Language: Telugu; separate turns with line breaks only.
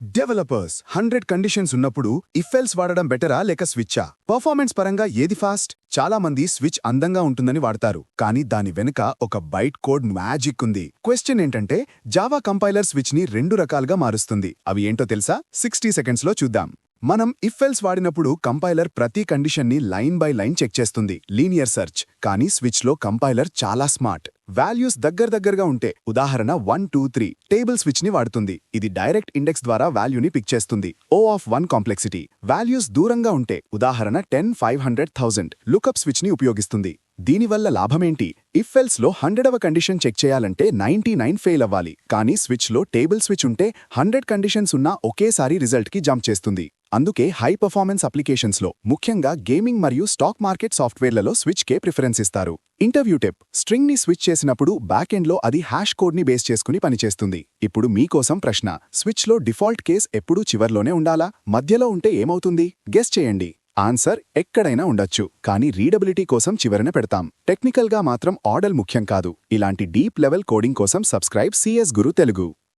డెవలపర్స్ హండ్రెడ్ కండిషన్స్ ఉన్నప్పుడు ఇఫెల్స్ వాడడం బెటరా లేక స్విచ్చా? పర్ఫార్మెన్స్ పరంగా ఏది ఫాస్ట్ చాలా మంది స్విచ్ అందంగా ఉంటుందని వాడతారు. కానీ దాని వెనుక ఒక బైట్ కోడ్ మ్యాజిక్ ఉంది. క్వశ్చన్ ఏంటంటే జావా కంపైలర్ స్విచ్ని రెండు రకాలుగా మారుస్తుంది. అవి ఏంటో తెలుసా? సిక్స్టీ సెకండ్స్లో చూద్దాం. మనం ఇఫెల్స్ వాడినప్పుడు కంపైలర్ ప్రతి కండిషన్ని లైన్ బై లైన్ చెక్ చేస్తుంది. లీనియర్ సెర్చ్ కానీ స్విచ్లో కంపైలర్ చాలా స్మార్ట్ వాల్యూస్ దగ్గర దగ్గరగా ఉంటే ఉదాహరణ వన్ టూ త్రీ టేబుల్ స్విచ్ని వాడుతుంది. ఇది డైరెక్ట్ ఇండెక్స్ ద్వారా వాల్యూని పిక్ చేస్తుంది. O of one complexity values దూరంగా ఉంటే ఉదాహరణ ten five hundred thousand lookup స్విచ్ని ఉపయోగిస్తుంది. దీనివల్ల లాభమేంటి? ఇఫెల్స్ హండ్రెడవ కండిషన్ చెక్ చేయాలంటే నైన్టీ నైన్ ఫెయిల్ అవ్వాలి. కానీ స్విచ్లో టేబుల్ స్విచ్ ఉంటే హండ్రెడ్ కండిషన్స్ ఉన్నా ఒకేసారి రిజల్ట్కి జంప్ చేస్తుంది. అందుకే హై పర్ఫార్మెన్స్ అప్లికేషన్స్లో ముఖ్యంగా గేమింగ్ మరియు స్టాక్ మార్కెట్ సాఫ్ట్వేర్లలో స్విచ్ కే ప్రిఫరెన్స్ ఇస్తారు. ఇంటర్వ్యూ టెప్ స్ట్రింగ్ని స్విచ్ చేసినప్పుడు బ్యాక్ ఎండ్లో అది హ్యాష్ కోడ్ని బేస్ చేసుకుని పనిచేస్తుంది. ఇప్పుడు మీకోసం ప్రశ్న స్విచ్లో డిఫాల్ట్ కేస్ ఎప్పుడూ చివర్లోనే ఉండాలా? మధ్యలో ఉంటే ఏమవుతుంది? గెస్ చేయండి. ఆన్సర్ ఎక్కడైనా ఉండొచ్చు కానీ రీడబిలిటీ కోసం చివరన పెడతాం. టెక్నికల్గా మాత్రం ఆర్డర్ ముఖ్యం కాదు. ఇలాంటి డీప్ లెవెల్ కోడింగ్ కోసం సబ్స్క్రైబ్ సిఎస్ గురు తెలుగు.